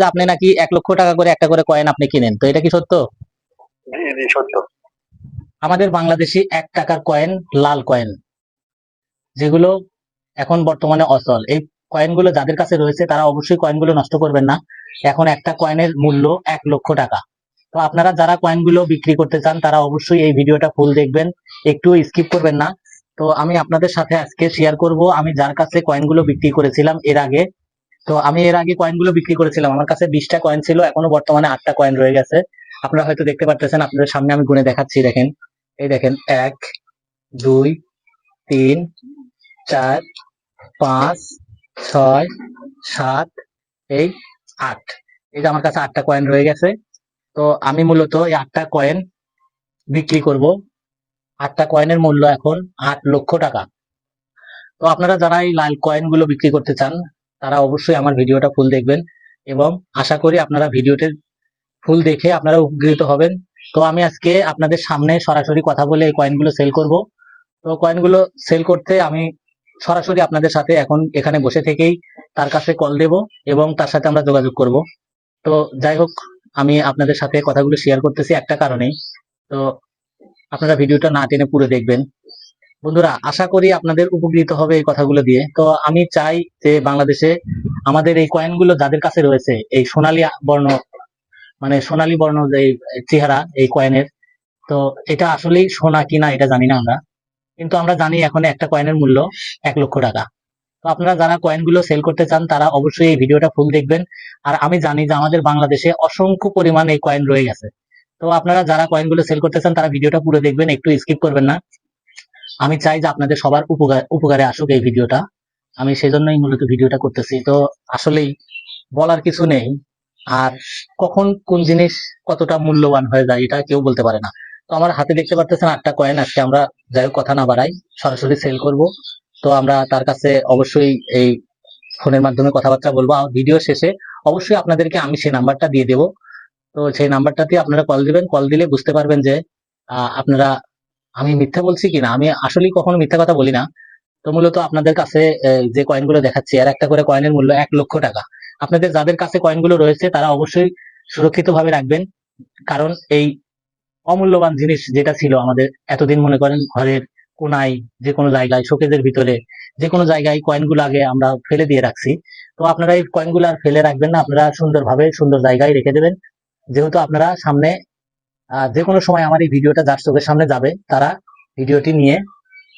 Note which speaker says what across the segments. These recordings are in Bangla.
Speaker 1: যে আপনি নাকি এক লক্ষ টাকা করে একটা করে কয়েন আপনি কিনেন। তো এটা কি সত্য?
Speaker 2: জি সত্য।
Speaker 1: আমাদের বাংলাদেশি এক টাকার কয়েন লাল কয়েন যেগুলো এখন বর্তমানে অচল। এই কয়েনগুলো যাদের কাছে রয়েছে তারা অবশ্যই কয়েনগুলো নষ্ট করবেন না। এখন একটা কয়েনের মূল্য এক লক্ষ টাকা। তো আপনারা যারা কয়েনগুলো বিক্রি করতে চান তারা অবশ্যই এই ভিডিওটা ফুল দেখবেন। একটু স্কিপ করবেন না। তো আমি আপনাদের সাথে আজকে শেয়ার করব। আমি যার কাছে কয়েনগুলো বিক্রি করেছিলাম এর আগে তো আমি এর আগে কয়েনগুলো বিক্রি করেছিলাম। আমার কাছে বিশটা কয়েন ছিল, এখনও বর্তমানে আটটা কয়েন রয়ে গেছে। আপনারা হয়তো দেখতে পারতেছেন, আপনাদের সামনে আমি গুনে দেখাচ্ছি, দেখেন। এই দেখেন, এক, দুই, তিন, চার, পাঁচ, ছয়, সাত এই আট। এই যে আমার কাছে আটটা কয়েন রয়ে গেছে। তো আমি মূলত এই আটটা কয়েন বিক্রি করব। আটটা কয়েনের মূল্য এখন আট লক্ষ টাকা। তো আপনারা যারা এই লাল কয়েনগুলো বিক্রি করতে চান তারা অবশ্যই আমার ভিডিওটা ফুল দেখবেন এবং আশা করি আপনারা ভিডিওতে ফুল দেখে আপনারা উপকৃত হবেন। তো আমি আজকে আপনাদের সামনে সরাসরি কথা বলে এই কয়েনগুলো সেল করব। তো কয়েনগুলো সেল করতে আমি সরাসরি আপনাদের সাথে এখন এখানে বসে থেকেই তার কাছে কল দেব এবং তার সাথে আমরা যোগাযোগ করব। তো যাই হোক, আমি আপনাদের সাথে কথাগুলো শেয়ার করতেছি একটা কারণেই। তো আপনারা ভিডিওটা না টেনে পুরো দেখবেন। বন্ধুরা, আশা করি আপনাদের উপকৃত হবে এই কথাগুলো দিয়ে। তো আমি চাই যে বাংলাদেশে আমাদের এই কয়েনগুলো যাদের কাছে রয়েছে, এই সোনালী বর্ণ মানে সোনালী বর্ণ যে চেহারা এই কয়েনের, তো এটা আসলেই সোনা কিনা এটা জানি না আমরা। কিন্তু আমরা জানি এখন একটা কয়েনের মূল্য এক লক্ষ টাকা। তো আপনারা যারা কয়েনগুলো সেল করতে চান, তারা অবশ্যই এই ভিডিওটা ফুল দেখবেন। আর আমি জানি যে আমাদের বাংলাদেশে অসংখ্য পরিমাণ এই কয়েন রয়ে গেছে। তো আপনারা যারা কয়েনগুলো সেল করতে চান, তারা ভিডিওটা পুরো দেখবেন, একটু স্কিপ করবেন না। আমি চাই যে আপনাদের সবার উপকার, উপকারে আসুক এই ভিডিওটা। আমি সেজন্যই মূলত ভিডিওটা করতেছি। তো আসলেই বলার কিছু নেই। আর কখন কোন জিনিস কতটা মূল্যবান হয়ে যায়, এটা কেউ বলতে পারে না। তো আমার হাতে দেখতে পারতেছেন আটটা কয়েন। আজকে আমরা যাই হোক কথা না বাড়াই, সরাসরি সেল করব। তো আমরা তার কাছে অবশ্যই এই ফোনের মাধ্যমে কথাবার্তা বলব। আর ভিডিও শেষে অবশ্যই আপনাদেরকে আমি সেই নাম্বারটা দিয়ে দেবো। তো সেই নাম্বারটাতে আপনারা কল দিবেন। কল দিলে বুঝতে পারবেন যে আপনারা আমি মিথ্যা বলছি কিনা? আমি আসলেই কখনো মিথ্যা কথা বলি না। তো মূলত আপনাদের কাছে যে কয়েনগুলো দেখাচ্ছি, আর একটা করে কয়েনের মূল্য এক লক্ষ টাকা। আপনাদের যাদের কাছে কয়েনগুলো রয়েছে, তারা অবশ্যই সুরক্ষিতভাবে রাখবেন। কারণ এই অমূল্যবান জিনিস যেটা ছিল আমাদের এতদিন মনে করেন ঘরের কোনায়, যে কোনো জায়গায়, শোকেজের ভিতরে, যে কোনো জায়গায় কয়েনগুলো আগে আমরা ফেলে দিয়ে রাখছি। তো আপনারা এই কয়েনগুলো আর ফেলে রাখবেন না। আপনারা সুন্দরভাবে সুন্দর জায়গায় রেখে দেবেন। যেহেতু আপনারা সামনে যে কোনো সময় আমার এই ভিডিওটা যার চোখের সামনে যাবে, তারা ভিডিওটি নিয়ে,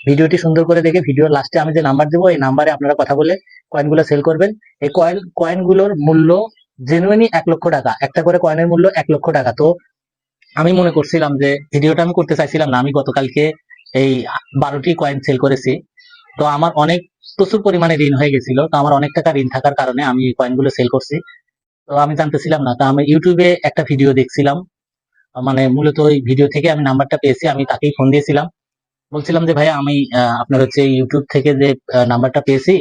Speaker 1: ভিডিওটি সুন্দর করে দেখে ভিডিওর লাস্টে আমি যে নাম্বার দেবো, এই নাম্বারে আপনারা কথা বলে কয়েনগুলো সেল করবেন। এই কয়েন কয়েনগুলোর মূল্য জেনুইনই এক লক্ষ টাকা। একটা করে কয়েনের মূল্য এক লক্ষ টাকা। তো আমি মনে করছিলাম যে ভিডিওটা আমি করতে চাইছিলাম না, আমি গতকালকে এই বারোটি কয়েন সেল করেছি। তো আমার অনেক, প্রচুর পরিমাণে ঋণ হয়ে গেছিল। তো আমার অনেক টাকা ঋণ থাকার কারণে আমি এই কয়েনগুলো সেল করছি। তো আমি জানতেছিলাম না, তো আমি ইউটিউবে একটা ভিডিও দেখছিলাম। মানে মূলত ওই ভিডিও থেকে আমি নাম্বারটা পেয়েছি, আমি তাকেই ফোন দিয়েছিলাম। বলছিলাম যে ভাই আমি আপনার হচ্ছে ইউটিউব থেকে যে নাম্বারটা পেয়েছি,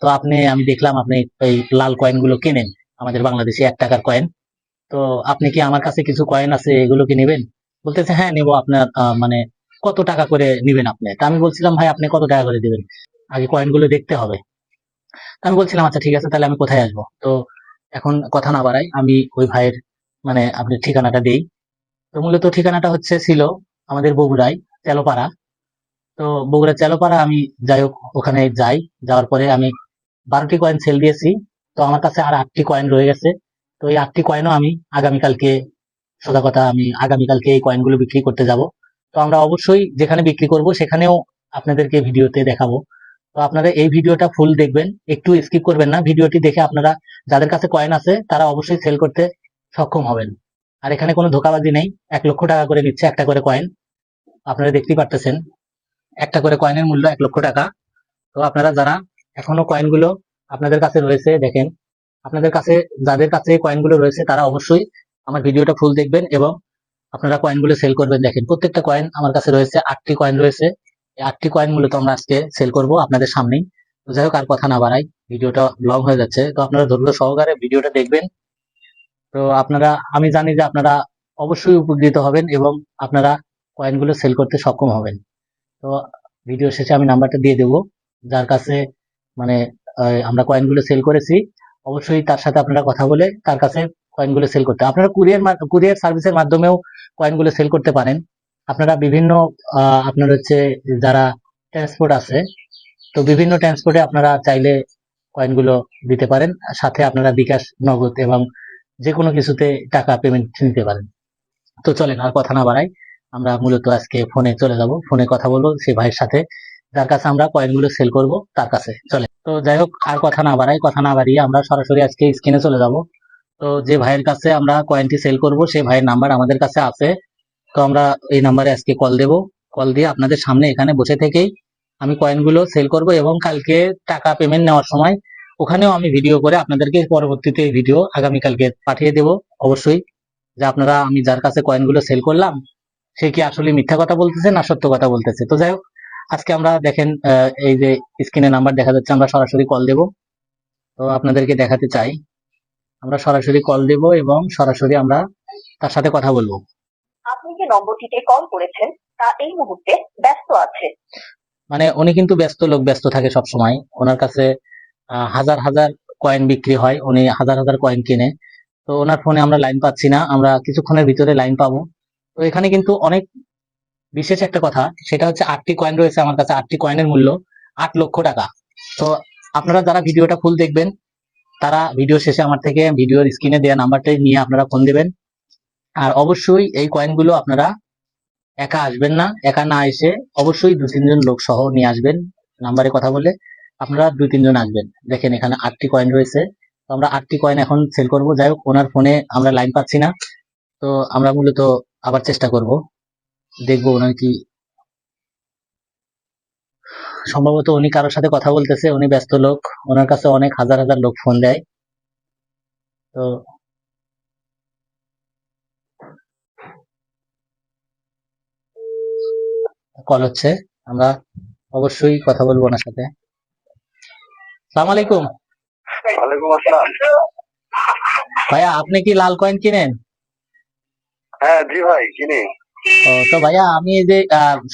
Speaker 1: তো আপনি, আমি দেখলাম আপনি এই লাল কয়েনগুলো কেনেন, আমাদের বাংলাদেশে এক টাকার কয়েন তো আপনি কি আমার কাছে কিছু কয়েন আছে, এগুলো কি নেবেন? বলতেছে হ্যাঁ নেব আপনার মানে কত টাকা করে নেবেন আপনি? তা আমি বলছিলাম, ভাই, আপনি কত টাকা করে দেবেন? আগে কয়েনগুলো দেখতে হবে। আমি বলছিলাম আচ্ছা ঠিক আছে, তাহলে আমি কোথায় আসব? তো এখন কথা না বাড়াই, আমি ওই ভাইয়ের মানে আপনি ঠিকানাটা দেই। তো মূলত ঠিকানাটা হচ্ছে ছিল আমাদের বগুড়ায়, তেলোপাড়া। তো বগুড়া চেলোপাড়া আমি যাই হোক, ওখানে যাই, যাওয়ার পরে আমি বারোটি কয়েন সেল দিয়েছি। তো আমার কাছে আর আটটি কয়েন রয়ে গেছে। তো এই আটটি কয়েনও আমি আগামীকালকে, সোজা কথা, আমি আগামীকালকে এই কয়েনগুলো বিক্রি করতে যাব। তো আমরা অবশ্যই যেখানে বিক্রি করব, সেখানেও আপনাদেরকে ভিডিওতে দেখাবো। তো আপনারা এই ভিডিওটা ফুল দেখবেন, একটু স্কিপ করবেন না। ভিডিওটি দেখে আপনারা, যাদের কাছে কয়েন আছে, তারা অবশ্যই সেল করতে সক্ষম হবেন। আর এখানে কোনো ধোকাবাজি নেই। এক লক্ষ টাকা করে নিচ্ছে একটা করে কয়েন আপনারা দেখতেই পারতেছেন, একটা করে কয়েনের মূল্য এক লক্ষ টাকা। তো আপনারা যারা এখনও কয়েনগুলো আপনাদের কাছে রয়েছে, দেখেন, আপনাদের কাছে, যাদের কাছে কয়েনগুলো রয়েছে, তারা অবশ্যই আমার ভিডিওটা ফুল দেখবেন এবং আপনারা কয়েনগুলো সেল করবেন। দেখেন, প্রত্যেকটা কয়েন আমার কাছে রয়েছে, আটটি কয়েন রয়েছে। এই আটটি কয়েন মূলত আমরা আজকে সেল করব আপনাদের সামনেই। যাই হোক, আর কথা না বাড়াই, ভিডিওটা লং হয়ে যাচ্ছে। তো আপনারা ধৈর্য সহকারে ভিডিওটা দেখবেন। তো আপনারা, আমি জানি যে আপনারা অবশ্যই উপকৃত হবেন এবং আপনারা কয়েনগুলো সেল করতে সক্ষম হবেন। তো ভিডিও শেষে আমি নাম্বারটা দিয়ে দেবো। যার কাছে মানে আমরা কয়েনগুলো সেল করেছি, অবশ্যই তার সাথে আপনারা কথা বলে তার কাছে কয়েনগুলো সেল করতে। আপনারা কুরিয়ার কুরিয়ার সার্ভিসের মাধ্যমেও কয়েনগুলো সেল করতে পারেন। আপনারা বিভিন্ন আপনার হচ্ছে যারা ট্রান্সপোর্ট আছে, তো বিভিন্ন ট্রান্সপোর্টে আপনারা চাইলে কয়েনগুলো দিতে পারেন। সাথে আপনারা বিকাশ, নগদ এবং যে কোনো কিছুতে টাকা পেমেন্ট নিতে পারেন। তো চলেন আর কথা না বাড়াই আমরা মূলত আজকে ফোনে চলে যাব ফোনে কথা বলব সেই ভাইয়ের সাথে। যার কাছে আমরা কয়েনগুলো সেল করব তার কাছে। চলে তো যাই হোক আর কথা না বাড়াই কথা না বাড়িয়ে আমরা সরাসরি আজকে স্ক্রিনে চলে যাব। তো যে ভাইয়ের কাছে আমরা কয়েনটি সেল করব সেই ভাইয়ের নাম্বার আমাদের কাছে আছে। তো আমরা এই নাম্বারে আজকে কল দেব। কল দিয়ে আপনাদের সামনে এখানে বসে থেকেই আমি কয়েনগুলো সেল করব এবং কালকে টাকা পেমেন্ট নেওয়ার সময় ওখানেও আমি ভিডিও করে আপনাদেরকে পরবর্তীতে ভিডিও আগামীকালকে পাঠিয়ে দেব অবশ্যই। যে আপনারা আমি যার কাছে কয়েনগুলো সেল করলাম সে কি আসলে মিথ্যা কথা বলতেছে না সত্য কথা বলতেছে? তো যাই হোক আজকে আমরা দেখেন এই যে স্ক্রিনে নাম্বার দেখা যাচ্ছে আমরা সরাসরি কল দেব। তো আপনাদেরকে দেখাতে চাই। আমরা সরাসরি কল দেব এবং সরাসরি আমরা তার সাথে কথা বলব।
Speaker 3: আপনি যে নম্বরটিতে কল করেছেন তা এই মুহূর্তে ব্যস্ত আছে।
Speaker 1: মানে উনি কিন্তু ব্যস্ত লোক ব্যস্ত থাকে সব সময় ওনার কাছে হাজার হাজার কয়েন বিক্রি হয়। উনি হাজার হাজার কয়েন কিনে। তো ওনার ফোনে আমরা লাইন পাচ্ছি না। আমরা কিছুক্ষণের ভিতরে লাইন পাবো। তো এখানে কিন্তু অনেক বিশেষ একটা কথা। সেটা হচ্ছে আটটি কয়েন রয়েছে আমার কাছে। আটটি কয়েনের মূল্য আট লক্ষ টাকা। তো আপনারা যারা ভিডিওটা ফুল দেখবেন, তারা ভিডিও শেষে আমার থেকে ভিডিওর স্ক্রিনে দেওয়া নাম্বারটাই নিয়ে আপনারা ফোন দেবেন। আর অবশ্যই এই কয়েনগুলো আপনারা একা আসবেন না। একা না এসে অবশ্যই দু তিনজন লোক সহ নিয়ে আসবেন। নাম্বারে কথা বলে আপনারা দুই তিনজন আসবেন। দেখেন এখানে আটটি কয়েন রয়েছে। তো আমরা আটটি কয়েন এখন সেল করব। যাই হোক, ওনার ফোনে আমরা লাইন পাচ্ছি না। তো আমরা মূলত আবার চেষ্টা করব। দেখব ওনার কি সম্ভবত উনি কারোর সাথে কথা বলতেছে, উনি ব্যস্ত লোক। ওনার কাছে অনেক হাজার হাজার লোক ফোন দেয়। তো কল হচ্ছে। আমরা অবশ্যই কথা বলব ওনার সাথে। সালাম আলাইকুম।
Speaker 2: ওয়ালাইকুম আসসালাম।
Speaker 1: ভাইয়া আপনি কি লাল কয়েন কিনেন?
Speaker 2: হ্যাঁ জি ভাই
Speaker 1: ও, তো ভাইয়া আমি যে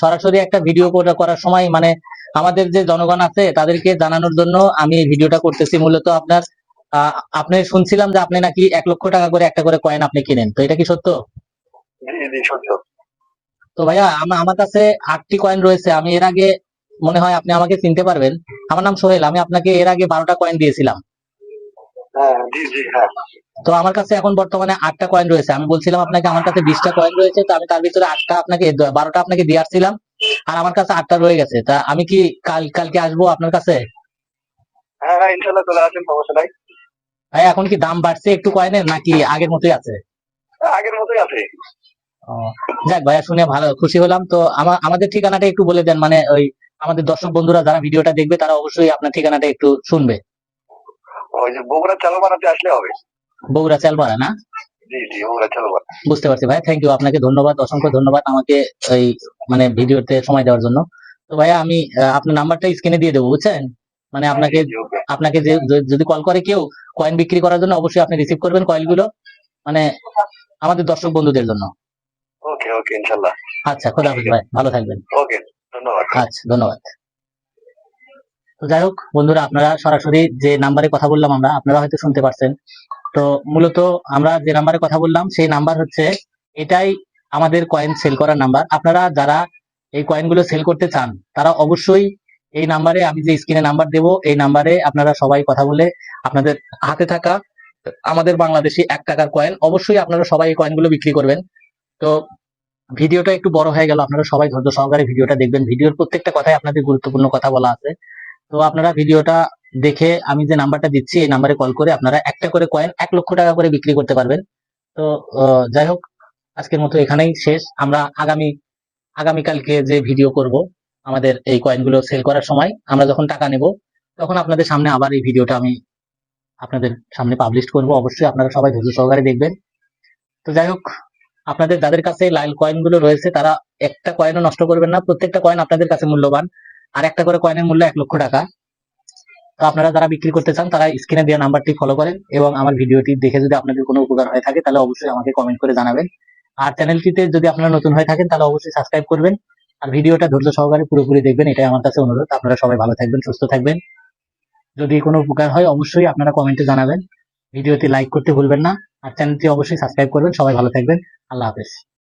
Speaker 1: সরাসরি একটা ভিডিও করার সময় মানে আমাদের যে জনগণ আছে তাদেরকে জানানোর জন্য আমি ভিডিওটা করতেছি। মূলত আপনার আপনি শুনছিলাম যে আপনি নাকি এক লক্ষ টাকা করে একটা করে কয়েন আপনি কিনেন। তো এটা কি সত্য?
Speaker 2: সত্য।
Speaker 1: তো ভাইয়া আমা- আমার কাছে আটটি কয়েন রয়েছে। আমি এর আগে মনে হয় আপনি আমাকে চিনতে পারবেন। আমার নাম সোহেল আমি আপনাকে এর আগে বারোটা কয়েন দিয়েছিলাম।
Speaker 2: হ্যাঁ হ্যাঁ।
Speaker 1: তো আমার কাছে এখন বর্তমানে আটটা কয়েন রয়েছে। আমি বলছিলাম আপনাকে আমার কাছে বিশটা কয়েন রয়েছে তো আমি তার ভিতরে আটটা আপনাকে বারোটা আপনাকে দিয়ে আসছিলাম। আর আমার কাছে আটটা রয়ে গেছে। তা আমি কি কাল কালকে আসব আপনার কাছে?
Speaker 2: হ্যাঁ
Speaker 1: ভাই এখন কি দাম বাড়ছে একটু কয়েনের নাকি আগের মতোই আছে?
Speaker 2: আগের মতোই আছে।
Speaker 1: যাক ভাইয়া শুনে ভালো খুশি হলাম। তো আমাদের ঠিকানাটা একটু বলে দেন মানে ওই আমাদের দর্শক বন্ধুরা যারা ভিডিওটা দেখবে তারা অবশ্যই আপনার ঠিকানাটা একটু শুনবে।
Speaker 2: ওই যে বগুড়া চালু বানাতে আসলে হবে।
Speaker 1: বগুড়া না? বুঝতে পারছি ভাই থ্যাংক ইউ আপনাকে ধন্যবাদ অসংখ্য ধন্যবাদ আমাকে এই মানে ভিডিওতে সময় দেওয়ার জন্য। তো ভাইয়া আমি আপনার নাম্বারটা স্ক্রিনে দিয়ে দেবো বুঝছেন? মানে আপনাকে আপনাকে যে যদি কল করে কেউ কয়েন বিক্রি করার জন্য অবশ্যই আপনি রিসিভ করবেন কয়েনগুলো মানে আমাদের দর্শক বন্ধুদের জন্য।
Speaker 2: ওকে ওকে ইনশাল্লাহ।
Speaker 1: আচ্ছা খোদা হাফেজ ভাই ভালো থাকবেন।
Speaker 2: ওকে
Speaker 1: আচ্ছা ধন্যবাদ। তো যাই হোক, বন্ধুরা, আপনারা সরাসরি যে নাম্বারে কথা বললাম আমরা, আপনারা হয়তো শুনতে পারছেন। তো মূলত আমরা যে নাম্বারে কথা বললাম, সেই নাম্বার হচ্ছে, এটাই আমাদের কয়েন সেল করার নাম্বার। আপনারা যারা এই কয়েনগুলো সেল করতে চান, তারা অবশ্যই এই নাম্বারে আমি যে স্ক্রিনে নাম্বার দেব, এই নাম্বারে আপনারা সবাই কথা বলে আপনাদের হাতে থাকা আমাদের বাংলাদেশি এক টাকার কয়েন অবশ্যই আপনারা সবাই এই কয়েনগুলো বিক্রি করবেন। তো ভিডিওটা একটু বড় হয়ে গেল, আপনারা সবাই ধৈর্য সহকারে ভিডিওটা দেখবেন। ভিডিওর প্রত্যেকটা কথাই আপনাদের গুরুত্বপূর্ণ কথা বলা আছে। তো আপনারা ভিডিওটা দেখে আমি যে নাম্বারটা দিচ্ছি, এই নাম্বারে কল করে আপনারা একটা করে কয়েন, এক লক্ষ টাকা করে বিক্রি করতে পারবেন। তো যাই হোক, আজকের মতো এখানেই শেষ। আমরা আগামী, আগামীকালকে যে ভিডিও করব, আমাদের এই কয়েনগুলো সেল করার সময়, আমরা যখন টাকা নেব, তখন আপনাদের সামনে আবার এই ভিডিওটা আমি আপনাদের সামনে পাবলিশ করব। অবশ্যই আপনারা সবাই ধৈর্য সহকারে দেখবেন। তো যাই হোক আপনাদের যাদের কাছে লাল কয়েনগুলো রয়েছে, তারা একটা কয়েনও নষ্ট করবেন না। প্রত্যেকটা কয়েন আপনাদের কাছে মূল্যবান। আর একটা করে কয়েনের মূল্য এক লক্ষ টাকা। তো আপনারা যারা বিক্রি করতে চান, তারা স্ক্রিনে দেওয়া নাম্বারটি ফলো করেন এবং আমার ভিডিওটি দেখে যদি আপনাদের কোনো উপকার হয়ে থাকে, তাহলে অবশ্যই আমাকে কমেন্ট করে জানাবেন। আর চ্যানেলটিতে যদি আপনারা নতুন হয়ে থাকেন, তাহলে অবশ্যই সাবস্ক্রাইব করবেন। আর ভিডিওটা ধৈর্য সহকারে পুরোপুরি দেখবেন, এটাই আমার কাছে অনুরোধ। আপনারা সবাই ভালো থাকবেন, সুস্থ থাকবেন। যদি কোনো উপকার হয়, অবশ্যই আপনারা কমেন্টে জানাবেন। ভিডিওতে লাইক করতে ভুলবেন না আর চ্যানেলটি অবশ্যই সাবস্ক্রাইব করবেন। সবাই ভালো থাকবেন। আল্লাহ হাফেজ।